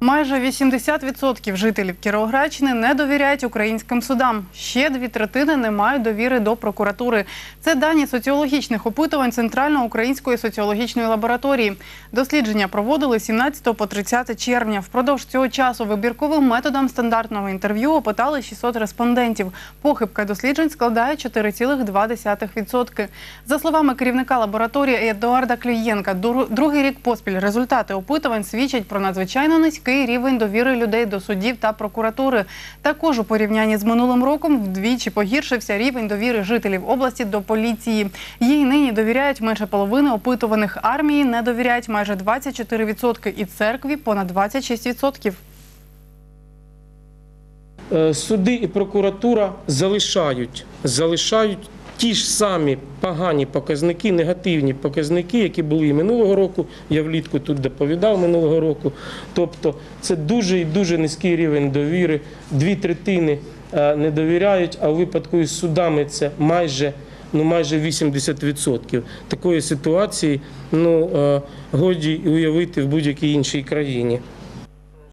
Майже 80% жителів Кіровоградщини не довіряють українським судам. Ще дві третини не мають довіри до прокуратури. Це дані соціологічних опитувань Центрально-української соціологічної лабораторії. Дослідження проводили 17 по 30 червня. Впродовж цього часу вибірковим методом стандартного інтерв'ю опитали 600 респондентів. Похибка досліджень складає 4,2%. За словами керівника лабораторії Едуарда Клюєнка, дру- другий рік поспіль результати опитувань свідчать про надзвичайно низький рівень довіри людей до суддів та прокуратури. Також у порівнянні з минулим роком вдвічі погіршився рівень довіри жителів області до поліції. Їй нині довіряють менше половини опитуваних. Армії не довіряють майже 24% і церкві понад 26%. Е, Суди і прокуратура залишають, залишають ті ж самі погані показники, негативні показники, які були і минулого року. Я влітку тут доповідав минулого року. Тобто це дуже і дуже низький рівень довіри. Дві третини е, не довіряють, а у випадку із судами це майже. Ну, майже 80%. Такої ситуації ну, е, годі уявити в будь-якій іншій країні.